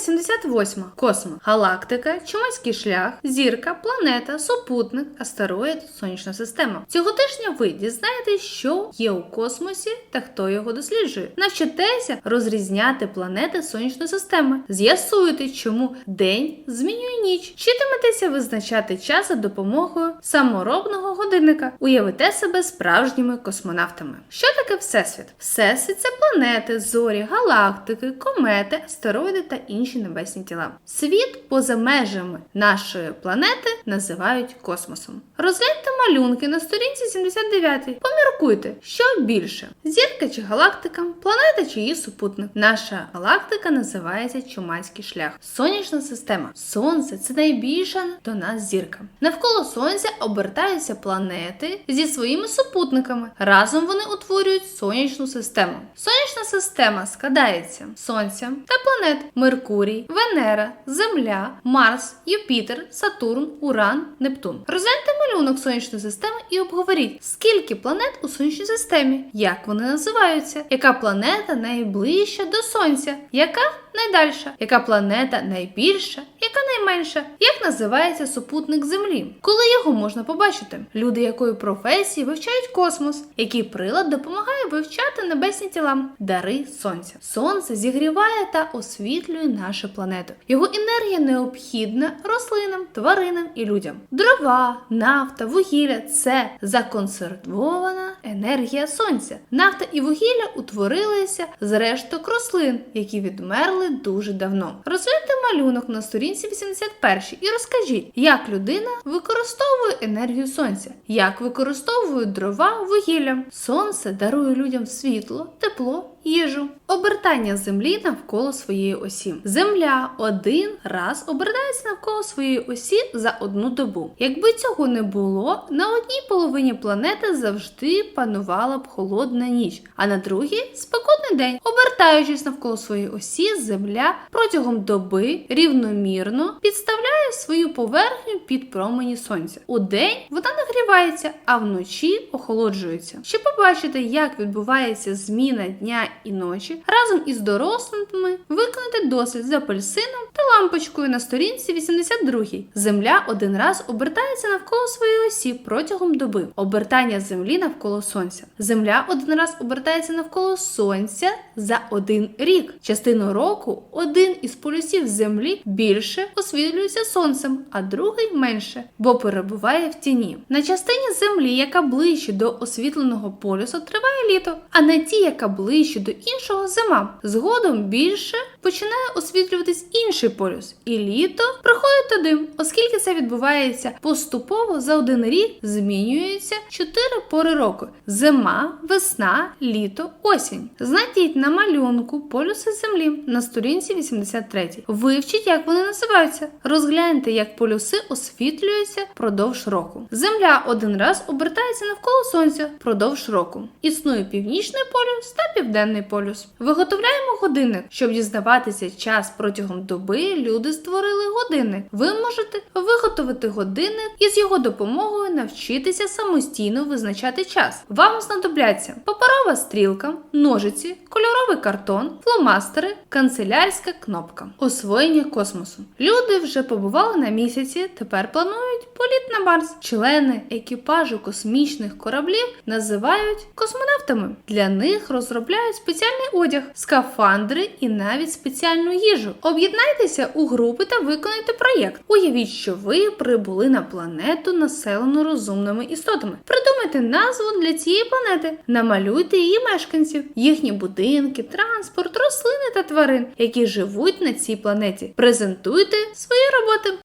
78. Космос. Галактика, чумацький шлях, зірка, планета, супутник, астероїд, сонячна система. Цього тижня ви дізнаєтесь, що є у космосі та хто його досліджує. Навчитеся розрізняти планети сонячної системи, з'ясуєте, чому день змінює ніч, вчитиметеся визначати час за допомогою саморобного годинника. Уявите себе справжніми космонавтами. Що таке Всесвіт? Всесвіт це планети, зорі, галактики, комети, астероїди та інші небесні тіла. Світ поза межами нашої планети називають космосом. Розгляньте малюнки на сторінці 79. Поміркуйте, що більше: зірка чи галактика, планета чи її супутник. Наша галактика називається Чумацький шлях. Сонячна система. Сонце це найбільша до нас зірка. Навколо сонця обертаються планети зі своїми супутниками. Разом вони утворюють сонячну систему. Сонячна система складається сонця та планет Меркурій, Венера, Земля, Марс, Юпітер, Сатурн, Уран, Нептун. Розгляньте малюнок сонячної системи і обговоріть, скільки планет у сонячній системі, як вони називаються, яка планета найближча до сонця, яка найдальша, яка планета найбільша, яка найменша, як називається супутник Землі, коли його можна побачити. Люди якої професії вивчають космос, який прилад допомагає вивчати небесні тіла, дари сонця. Сонце зігріває та освітлює нашу планету. Його енергія необхідна рослинам, тваринам і людям. Дрова, нафта, вугілля це законсервована енергія сонця. Нафта і вугілля утворилися з решток рослин, які відмерли дуже давно. Розгляньте малюнок на сторінці 81 і розкажіть, як людина використовує енергію сонця, як використовують дрова вугілля. Сонце дарує людям світло, тепло. Їжу, обертання землі навколо своєї осі. Земля один раз обертається навколо своєї осі за одну добу. Якби цього не було, на одній половині планети завжди панувала б холодна ніч, а на другій спекотний день. Обертаючись навколо своєї осі, земля протягом доби рівномірно підставляє свою поверхню під промені сонця. У день вона нагрівається, а вночі охолоджується. Щоб побачити, як відбувається зміна дня і ночі, разом із дорослими виконати дослід з апельсином та лампочкою на сторінці 82. Земля один раз обертається навколо своєї осі протягом доби. Обертання землі навколо сонця. Земля один раз обертається навколо сонця за один рік. Частину року один із полюсів землі більше освітлюється сонцем, а другий менше, бо перебуває в тіні. На частині землі, яка ближче до освітленого полюсу, триває літо, а на тій, яка ближче до іншого зима. Згодом більше починає освітлюватись інший полюс, і літо приходить туди, оскільки це відбувається поступово за один рік, змінюються чотири пори року: зима, весна, літо, осінь. Знайдіть на малюнку полюси землі на сторінці 83. Вивчіть, як вони називаються. Розгляньте, як полюси освітлюються впродовж року. Земля один раз обертається навколо сонця впродовж року. Існує північний полюс та південний полюс. Виготовляємо годинник, щоб дізнаватися час протягом доби. Люди створили годинник. Ви можете виготовити годинник і з його допомогою навчитися самостійно визначати час. Вам знадобляться паперова стрілка, ножиці, кольоровий картон, фломастери, канцелярська кнопка. Освоєння космосу. Люди вже побували на місяці, тепер планують політ на Марс. Члени екіпажу космічних кораблів називають космонавтами. Для них розробляють спеціальний одяг, скафандри і навіть спеціальну їжу. Об'єднайтеся у групи та виконайте проєкт. Уявіть, що ви прибули на планету, населену розумними істотами. Придумайте назву для цієї планети, намалюйте її мешканців, їхні будинки, транспорт, рослини та тварин, які живуть на цій планеті. Презентуйте свої роботи.